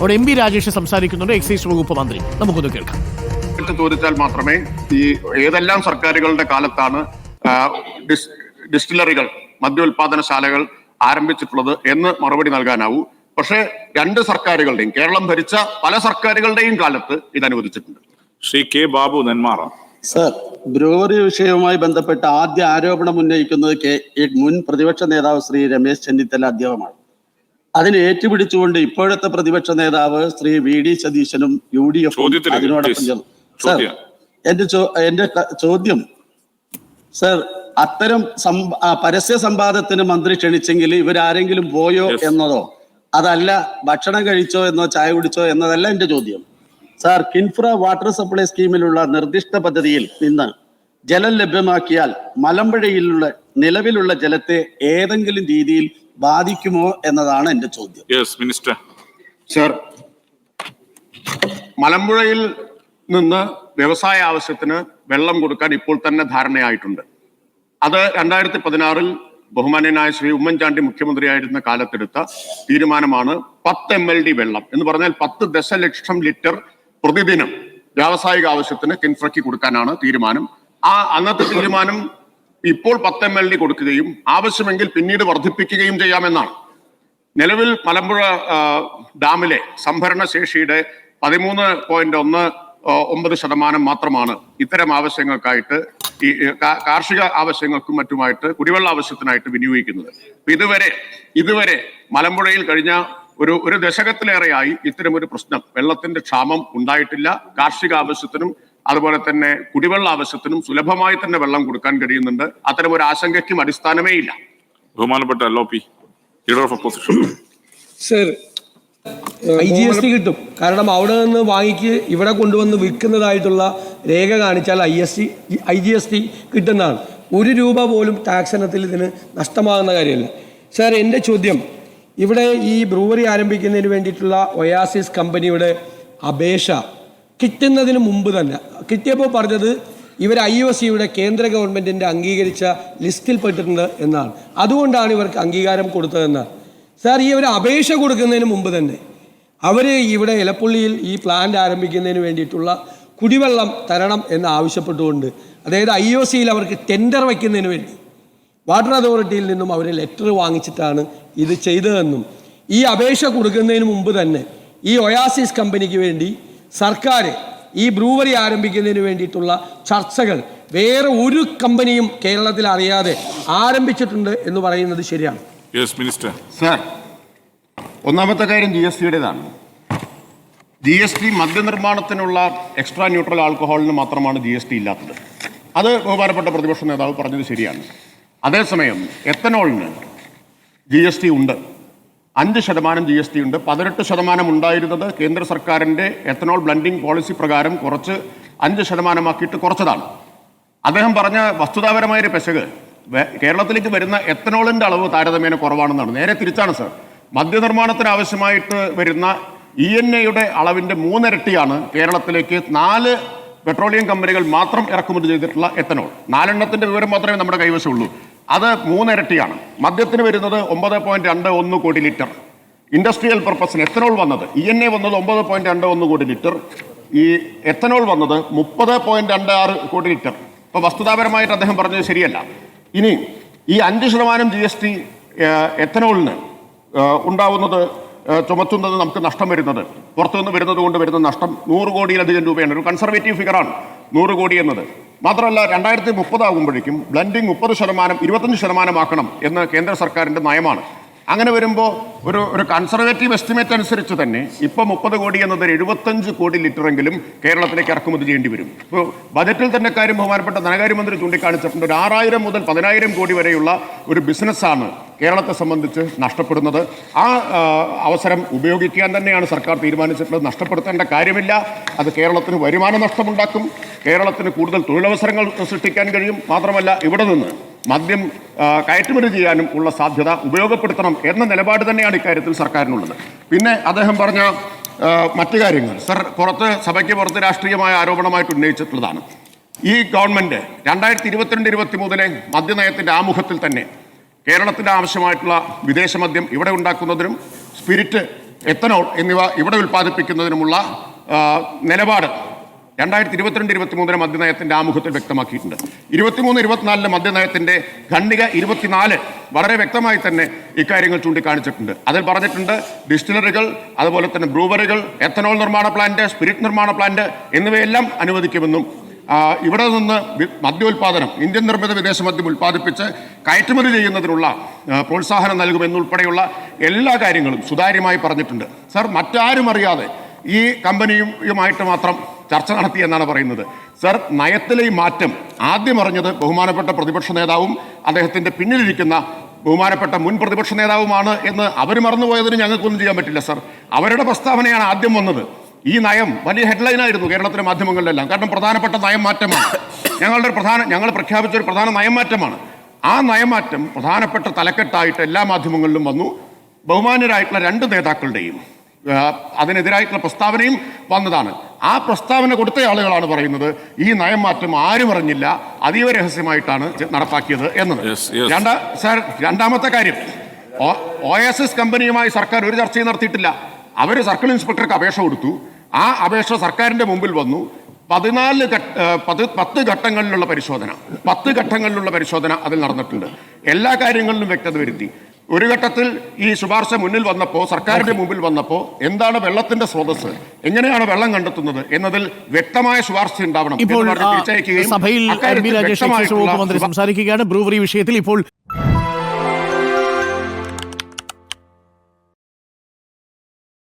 അവിടെ M P Rajesh സംസാരിക്കുന്നുണ്ട്. Excise വകുപ്പ് മന്ത്രി. നമുക്കൊന്ന് കേൾക്കാം. ചോദിച്ചാൽ മാത്രമേ ഈ ഏതെല്ലാം സർക്കാരുകളുടെ കാലത്താണ് ഡിസ്റ്റിലറികൾ മദ്യ ഉൽപാദനശാലകൾ മദ്യോൽപാദനശാലകൾ ആരംഭിച്ചിട്ടുള്ളത് എന്ന് മറുപടി നൽകാനാവൂ. പക്ഷേ രണ്ട് സർക്കാരുകളുടെയും കേരളം ഭരിച്ച പല സർക്കാരുകളുടെയും കാലത്ത് ഇത് അനുവദിച്ചിട്ടുണ്ട് Shri K Babu Nenmara. Sir brewery വിഷയവുമായി ബന്ധപ്പെട്ട ആദ്യ ആരോപണം ഉന്നയിക്കുന്നത് കെ മുൻ പ്രതിപക്ഷ നേതാവ് ശ്രീ രമേശ് ചെന്നിത്തല അദ്ദേഹമാണ്. അതിനെ ഏറ്റുപിടിച്ചുകൊണ്ട് ഇപ്പോഴത്തെ പ്രതിപക്ഷ നേതാവ് ശ്രീ വി ഡി സതീശനും യു ഡി എഫും അതിനോടൊപ്പം. ചേർന്നു സർ. എന്റെ എന്റെ ചോദ്യം സർ അത്തരം പരസ്യ സംവാദത്തിന് മന്ത്രി ക്ഷണിച്ചെങ്കിൽ ഇവരാരെങ്കിലും പോയോ. എന്നതോ അതല്ല ഭക്ഷണം കഴിച്ചോ എന്നോ ചായ കുടിച്ചോ എന്നതല്ല എന്റെ ചോദ്യം സാർ കിൻഫ്ര വാട്ടർ സപ്ലൈ സ്കീമിലുള്ള നിർദ്ദിഷ്ട പദ്ധതിയിൽ നിന്ന് ജലം ലഭ്യമാക്കിയാൽ മലമ്പുഴയിലുള്ള നിലവിലുള്ള ജലത്തെ ഏതെങ്കിലും രീതിയിൽ ബാധിക്കുമോ എന്നതാണ് എന്റെ ചോദ്യം. യെസ് മിനിസ്റ്റർ സർ മലമ്പുഴയിൽ നിന്ന് വ്യവസായ ആവശ്യത്തിന് വെള്ളം കൊടുക്കാൻ ഇപ്പോൾ തന്നെ ധാരണയായിട്ടുണ്ട്. അത് രണ്ടായിരത്തി പതിനാറിൽ ബഹുമാന്യനായ ശ്രീ ഉമ്മൻചാണ്ടി മുഖ്യമന്ത്രിയായിരുന്ന കാലത്തെടുത്ത തീരുമാനമാണ് പത്ത് എം എൽ ഡി വെള്ളം എന്ന് പറഞ്ഞാൽ പത്ത് ദശലക്ഷം ലിറ്റർ പ്രതിദിനം വ്യാവസായിക ആവശ്യത്തിന് കിൻഫ്രയ്ക്ക് കൊടുക്കാനാണ് തീരുമാനം. ആ അന്നത്തെ തീരുമാനം ഇപ്പോൾ പത്ത് എം എൽ ഡി കൊടുക്കുകയും ആവശ്യമെങ്കിൽ പിന്നീട് വർദ്ധിപ്പിക്കുകയും ചെയ്യാമെന്നാണ്. നിലവിൽ മലമ്പുഴ ഡാമിലെ സംഭരണ ശേഷിയുടെ പതിമൂന്ന് പോയിന്റ് ഒന്ന് ഒമ്പത് ശതമാനം മാത്രമാണ് ഇത്തരം ആവശ്യങ്ങൾക്കായിട്ട് ഈ കാർഷിക ആവശ്യങ്ങൾക്കും മറ്റുമായിട്ട് കുടിവെള്ള ആവശ്യത്തിനായിട്ട് വിനിയോഗിക്കുന്നത്. ഇതുവരെ ഇതുവരെ മലമ്പുഴയിൽ കഴിഞ്ഞ ഒരു ഒരു ദശകത്തിലേറെയായി ഇത്തരം ഒരു പ്രശ്നം വെള്ളത്തിന്റെ ക്ഷാമം ഉണ്ടായിട്ടില്ല. കാർഷിക ആവശ്യത്തിനും അതുപോലെ തന്നെ കുടിവെള്ള ആവശ്യത്തിനും സുലഭമായി തന്നെ വെള്ളം കൊടുക്കാൻ കഴിയുന്നുണ്ട്. അത്തരം ഒരു ആശങ്കയ്ക്കും അടിസ്ഥാനമേ ഇല്ല. ബഹുമാനപ്പെട്ട L O P leader of opposition sir I G S T കിട്ടും. കാരണം അവിടെ നിന്ന് വാങ്ങിക്ക് ഇവിടെ കൊണ്ടുവന്ന് വിൽക്കുന്നതായിട്ടുള്ള രേഖ കാണിച്ചാൽ I S T I G S T കിട്ടുന്നതാണ്. ഒരു രൂപ പോലും ടാക്സ് ഇനത്തിൽ ഇതിന് നഷ്ടമാകുന്ന കാര്യമല്ല. സാർ എന്റെ ചോദ്യം ഇവിടെ ഈ ബ്രൂവറി ആരംഭിക്കുന്നതിന് വേണ്ടിയിട്ടുള്ള ഒയാസിസ് കമ്പനിയുടെ അപേക്ഷ കിട്ടുന്നതിന് മുമ്പ് തന്നെ. കിട്ടിയപ്പോൾ പറഞ്ഞത് ഇവർ ഐ ഒ സിയുടെ കേന്ദ്ര ഗവൺമെന്റിന്റെ അംഗീകരിച്ച ലിസ്റ്റിൽപ്പെട്ടിട്ടുണ്ട് എന്നാണ്. അതുകൊണ്ടാണ് ഇവർക്ക് അംഗീകാരം കൊടുത്തതെന്ന്. സാർ ഈ ഒരു അപേക്ഷ കൊടുക്കുന്നതിന് മുമ്പ് തന്നെ അവർ ഇവിടെ ഇലപ്പുള്ളിയിൽ ഈ പ്ലാന്റ് ആരംഭിക്കുന്നതിന് വേണ്ടിയിട്ടുള്ള കുടിവെള്ളം തരണം എന്ന് ആവശ്യപ്പെട്ടുകൊണ്ട് അതായത് ഐ ഒ സിയിൽ അവർക്ക് ടെൻഡർ വയ്ക്കുന്നതിന് വേണ്ടി വാട്ടർ അതോറിറ്റിയിൽ നിന്നും അവർ ലെറ്റർ വാങ്ങിച്ചിട്ടാണ് ഇത് ചെയ്തതെന്നും ഈ അപേക്ഷ കൊടുക്കുന്നതിന് മുമ്പ് തന്നെ ഈ ഒയാസിസ് കമ്പനിക്ക് വേണ്ടി സർക്കാർ ഈ ബ്രൂവറി ആരംഭിക്കുന്നതിന് വേണ്ടിയിട്ടുള്ള ചർച്ചകൾ വേറെ ഒരു കമ്പനിയും കേരളത്തിൽ അറിയാതെ ആരംഭിച്ചിട്ടുണ്ട് എന്ന് പറയുന്നത് ശരിയാണ്. യെസ് മിനിസ്റ്റർ സർ ഒന്നാമത്തെ കാര്യം ജി എസ് ടിയുടേതാണ്. ജി എസ് ടി മദ്യനിർമ്മാണത്തിനുള്ള എക്സ്ട്രാ ന്യൂട്രൽ ആൽക്കഹോളിന് മാത്രമാണ് ജി എസ് ടി ഇല്ലാത്തത്. അത് ബഹുമാനപ്പെട്ട പ്രതിപക്ഷ നേതാവ് പറഞ്ഞത് ശരിയാണ്. അതേസമയം എത്തനോളിന് ജി എസ് ടി ഉണ്ട്. അഞ്ച് ശതമാനം ജി എസ് ടി ഉണ്ട്. പതിനെട്ട് ശതമാനം ഉണ്ടായിരുന്നത് കേന്ദ്ര സർക്കാരിന്റെ എത്തനോൾ ബ്ലൻഡിംഗ് പോളിസി പ്രകാരം കുറച്ച് അഞ്ച് ശതമാനമാക്കിയിട്ട് കുറച്ചതാണ്. അദ്ദേഹം പറഞ്ഞ വസ്തുതാപരമായ ഒരു പെശക് കേരളത്തിലേക്ക് വരുന്ന എത്തനോളിന്റെ അളവ് താരതമ്യേന കുറവാണെന്നാണ്. നേരെ തിരിച്ചാണ് സർ. മദ്യനിർമ്മാണത്തിന് ആവശ്യമായിട്ട് വരുന്ന ഇ എൻ എയുടെ അളവിന്റെ മൂന്നിരട്ടിയാണ് കേരളത്തിലേക്ക് നാല് പെട്രോളിയം കമ്പനികൾ മാത്രം ഇറക്കുമതി ചെയ്തിട്ടുള്ള എത്തനോൾ നാലെണ്ണത്തിന്റെ വിവരം മാത്രമേ നമ്മുടെ കൈവശമുള്ളൂ. അത് മൂന്നിരട്ടിയാണ്. മദ്യത്തിന് വരുന്നത് ഒമ്പത് പോയിന്റ് രണ്ട് ഒന്ന് കോടി ലിറ്റർ. ഇൻഡസ്ട്രിയൽ പർപ്പസിന് എത്തനോൾ വന്നത് ഇ എൻ എ വന്നത് ഒമ്പത് പോയിന്റ് രണ്ട് ഒന്ന് കോടി ലിറ്റർ. ഈ എത്തനോൾ വന്നത് മുപ്പത് പോയിന്റ് രണ്ട് ആറ് കോടി ലിറ്റർ. ഇപ്പൊ വസ്തുതാപരമായിട്ട് അദ്ദേഹം പറഞ്ഞത് ശരിയല്ല. ഇനി ഈ അഞ്ച് ശതമാനം ജി എസ് ടി എത്തനോളിന് ഉണ്ടാവുന്നത് ചുമത്തുന്നത് നമുക്ക് നഷ്ടം വരുന്നത് പുറത്തുനിന്ന് വരുന്നത് കൊണ്ട് വരുന്ന നഷ്ടം നൂറ് കോടിയിലധികം രൂപയാണ്. ഒരു കൺസർവേറ്റീവ് ഫിഗറാണ് നൂറ് കോടി എന്നത്. മാത്രമല്ല രണ്ടായിരത്തി മുപ്പതാകുമ്പോഴേക്കും ബ്ലെൻഡിങ് മുപ്പത് ശതമാനം ഇരുപത്തഞ്ച് ശതമാനമാക്കണം എന്ന് കേന്ദ്ര സർക്കാരിന്റെ നയമാണ്. അങ്ങനെ വരുമ്പോൾ ഒരു ഒരു കൺസർവേറ്റീവ് എസ്റ്റിമേറ്റ് അനുസരിച്ച് തന്നെ ഇപ്പോൾ മുപ്പത് കോടി എന്നത് എഴുപത്തഞ്ച് കോടി ലിറ്ററെങ്കിലും കേരളത്തിലേക്ക് ഇറക്കുമതി ചെയ്യേണ്ടി വരും. ഇപ്പോൾ ബജറ്റിൽ തന്നെ കാര്യം ബഹുമാനപ്പെട്ട ധനകാര്യമന്ത്രി ചൂണ്ടിക്കാണിച്ചിട്ടുണ്ട്. ഒരു ആറായിരം മുതൽ പതിനായിരം കോടി വരെയുള്ള ഒരു ബിസിനസ്സാണ് കേരളത്തെ സംബന്ധിച്ച് നഷ്ടപ്പെടുന്നത്. ആ, അവസരം ഉപയോഗിക്കാൻ തന്നെയാണ് സർക്കാർ തീരുമാനിച്ചിട്ടുള്ളത്. നഷ്ടപ്പെടുത്തേണ്ട കാര്യമില്ല. അത് കേരളത്തിന് വരുമാന നഷ്ടമുണ്ടാക്കും. കേരളത്തിന് കൂടുതൽ തൊഴിലവസരങ്ങൾ സൃഷ്ടിക്കാൻ കഴിയും. മാത്രമല്ല ഇവിടെ നിന്ന് മദ്യം കയറ്റുമതി ചെയ്യാനും ഉള്ള സാധ്യത ഉപയോഗപ്പെടുത്തണം എന്ന നിലപാട് തന്നെയാണ് ഇക്കാര്യത്തിൽ സർക്കാരിനുള്ളത്. പിന്നെ അദ്ദേഹം പറഞ്ഞ മറ്റു കാര്യങ്ങൾ. സർ പുറത്ത് സഭയ്ക്ക് പുറത്ത് രാഷ്ട്രീയമായ ആരോപണമായിട്ട് ഉന്നയിച്ചിട്ടുള്ളതാണ്. ഈ ഗവൺമെന്റ് രണ്ടായിരത്തി ഇരുപത്തിരണ്ട് ഇരുപത്തി മൂന്നിലെ മദ്യനയത്തിന്റെ ആമുഖത്തിൽ തന്നെ കേരളത്തിന് ആവശ്യമായിട്ടുള്ള വിദേശ മദ്യം ഇവിടെ ഉണ്ടാക്കുന്നതിനും സ്പിരിറ്റ് എത്തനോൾ എന്നിവ ഇവിടെ ഉൽപ്പാദിപ്പിക്കുന്നതിനുമുള്ള നിലപാട് രണ്ടായിരത്തി ഇരുപത്തിരണ്ട് ഇരുപത്തിമൂന്നിലെ മദ്യനയത്തിന്റെ ആമുഖത്തിൽ വ്യക്തമാക്കിയിട്ടുണ്ട്. ഇരുപത്തിമൂന്ന് ഇരുപത്തിനാലിലെ മദ്യനയത്തിന്റെ ഖണ്ഡിക ഇരുപത്തിനാല് വളരെ വ്യക്തമായി തന്നെ ഇക്കാര്യങ്ങൾ ചൂണ്ടിക്കാണിച്ചിട്ടുണ്ട്. അതിൽ പറഞ്ഞിട്ടുണ്ട് ഡിസ്റ്റിലറികൾ അതുപോലെ തന്നെ ബ്രൂവറികൾ എത്തനോൾ നിർമ്മാണ പ്ലാന്റ് സ്പിരിറ്റ് നിർമ്മാണ പ്ലാന്റ് എന്നിവയെല്ലാം അനുവദിക്കുമെന്നും ഇവിടെ നിന്ന് മദ്യോൽപാദനം ഇന്ത്യൻ നിർമ്മിത വിദേശ മദ്യം ഉൽപ്പാദിപ്പിച്ച് കയറ്റുമതി ചെയ്യുന്നതിനുള്ള പ്രോത്സാഹനം നൽകുമെന്നുൾപ്പെടെയുള്ള എല്ലാ കാര്യങ്ങളും സുതാര്യമായി പറഞ്ഞിട്ടുണ്ട്. സർ മറ്റാരും അറിയാതെ ഈ കമ്പനിയുമായിട്ട് മാത്രം ചർച്ച നടത്തി എന്നാണ് പറയുന്നത്. സർ നയത്തിലെ ഈ മാറ്റം ആദ്യം അറിഞ്ഞത് ബഹുമാനപ്പെട്ട പ്രതിപക്ഷ നേതാവും അദ്ദേഹത്തിന്റെ പിന്നിലിരിക്കുന്ന ബഹുമാനപ്പെട്ട മുൻ പ്രതിപക്ഷ നേതാവുമാണ് എന്ന് അവർ മറന്നുപോയതിന് ഞങ്ങൾക്കൊന്നും ചെയ്യാൻ പറ്റില്ല സർ. അവരുടെ പ്രസ്താവനയാണ് ആദ്യം വന്നത്. ഈ നയം വലിയ ഹെഡ്ലൈനായിരുന്നു കേരളത്തിലെ മാധ്യമങ്ങളിലെല്ലാം. കാരണം പ്രധാനപ്പെട്ട നയം മാറ്റമാണ്. ഞങ്ങളുടെ പ്രധാന ഞങ്ങൾ പ്രഖ്യാപിച്ച ഒരു പ്രധാന നയമാറ്റമാണ് ആ നയമാറ്റം പ്രധാനപ്പെട്ട തലക്കെട്ടായിട്ട് എല്ലാ മാധ്യമങ്ങളിലും വന്നു. ബഹുമാന്യരായിട്ടുള്ള രണ്ട് നേതാക്കളുടെയും അതിനെതിരായിട്ടുള്ള പ്രസ്താവനയും വന്നതാണ്. ആ പ്രസ്താവന കൊടുത്ത ആളുകളാണ് പറയുന്നത് ഈ നയം മാറ്റം ആരും അറിഞ്ഞില്ല അതീവ രഹസ്യമായിട്ടാണ് നടപ്പാക്കിയത് എന്നത്. രണ്ടാ സാർ രണ്ടാമത്തെ കാര്യം ഒ എസ് എസ് കമ്പനിയുമായി സർക്കാർ ഒരു ചർച്ചയും നടത്തിയിട്ടില്ല. അവർ സർക്കിൾ ഇൻസ്പെക്ടർക്ക് അപേക്ഷ കൊടുത്തു. ആ അപേക്ഷ സർക്കാരിന്റെ മുമ്പിൽ വന്നു. പതിനാല് ഘട്ട- ഏ, പത്ത് ഘട്ടങ്ങളിലുള്ള പരിശോധന പത്ത് ഘട്ടങ്ങളിലുള്ള പരിശോധന അതിൽ നടന്നിട്ടുണ്ട്. എല്ലാ കാര്യങ്ങളിലും വ്യക്തത വരുത്തി. ഒരു ഘട്ടത്തിൽ ഈ ശുപാർശ മുന്നിൽ വന്നപ്പോൾ സർക്കാരിന്റെ മുമ്പിൽ വന്നപ്പോൾ എന്താണ് വെള്ളത്തിന്റെ സ്രോതസ് എങ്ങനെയാണ് വെള്ളം കണ്ടെത്തുന്നത്? എന്നതിൽ വ്യക്തമായ ശുപാർശ ഉണ്ടാവണം. സഭയിൽ സംസാരിക്കുകയാണ്. ബ്രൂവറി വിഷയത്തിൽ ഇപ്പോൾ